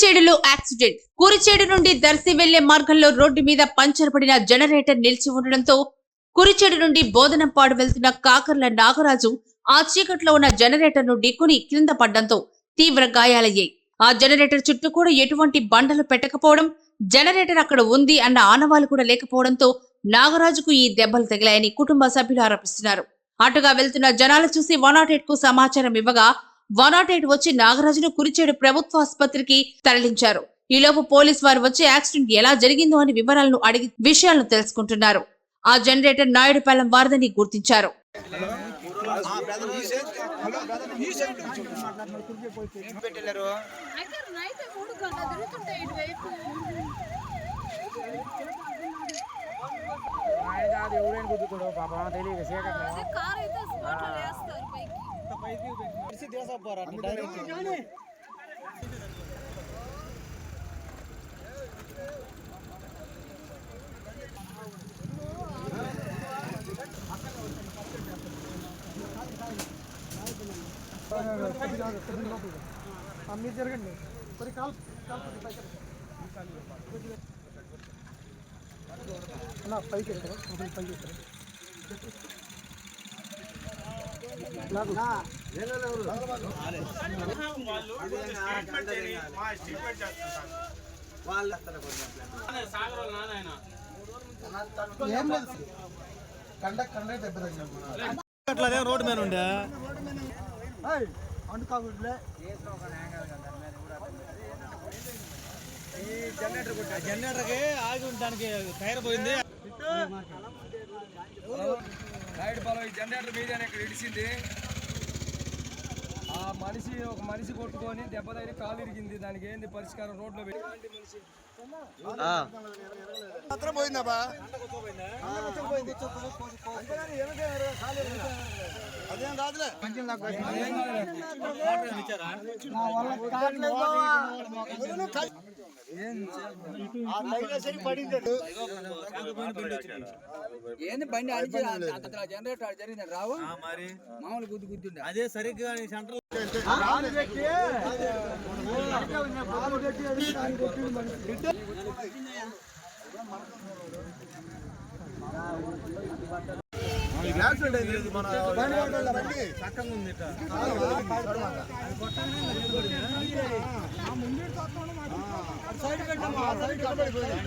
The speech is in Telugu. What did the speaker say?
కురిచేడులో యాక్సిడెంట్. కురిచేడు నుండి దర్శి వెళ్ళే మార్గంలో రోడ్డు మీద పంచర్ పడిన జనరేటర్ నిలిచి ఉండడంతో కురిచేడు నుండి బోధనంపాడు వెళ్తున్న కాకర్ల నాగరాజు ఆ చీకట్లో ఉన్న జనరేటర్ను ఢీకొని కింద పడ్డంతో తీవ్ర గాయాలయ్యాయి. ఆ జనరేటర్ చుట్టూ కూడా ఎటువంటి బండలు పెట్టకపోవడం జనరేటర్ అక్కడ ఉంది అన్న ఆనవాలు కూడా లేకపోవడంతో నాగరాజుకు ఈ దెబ్బలు తగిలాయని కుటుంబ సభ్యులు ఆరోపిస్తున్నారు. అటుగా వెళ్తున్న జనాలు చూసి వన్ నాట్ ఎయిట్కు సమాచారం ఇవ్వగా వన్ వచ్చి నాగరాజును కురిచేడు ప్రభుత్వ ఆసుపత్రికి తరలించారు. ఈలోపు పోలీస్ వారు వచ్చి యాక్సిడెంట్ ఎలా జరిగిందో అని వివరాలను అడిగి విషయాలను తెలుసుకుంటున్నారు. ఆ జనరేటర్ నాయుడుపాలెం వారదని గుర్తించారు. పెట్టారు అయితే నైట్ మూడు గంటలు తిరుగుతుంటాయి ఇటువైపు అది ఎవరైనా గుద్దుతాడు పాపం తెలియదు చీకట్లో అదే కార్ అయితే స్పాట్ లో వేస్తారు పైకి మీరు జరగండి మరి కాల్ అన్న పైకి ఎక్కడ పైకి ఎక్కడ నాకు వాళ్ళు ఏం లేదు కండక్ కండక్ దెబ్బ తగిలింది అట్లాదే రోడ్డు మీద ఉండే. అంటు కాకుండా జనరేటర్కి ఆగి ఉండడానికి టైర్ పోయింది పొలం ఈ జనరేటర్ మీదనే ఇక్కడ ఇడిచింది ఆ మనిషి ఒక మనిషి కొట్టుకొని దెబ్బ తగిలి కాలు ఇరిగింది. దానికి ఏంది పరిష్కారం? రోడ్లో పెట్టి మనిషి మాత్రం పోయిందబ్బా అదేం కాదులే ఏంది బండి జనరేటర్ జరిగింది రావు? మామూలు గుద్దు గుద్దుండే. అదే సరిగ్గా సెంటర్ యాక్సిడెంట్ అయింది మన చక్కగా ఉంది సైడ్ పెట్టమ్మా సైడ్ కనబడిపోయింది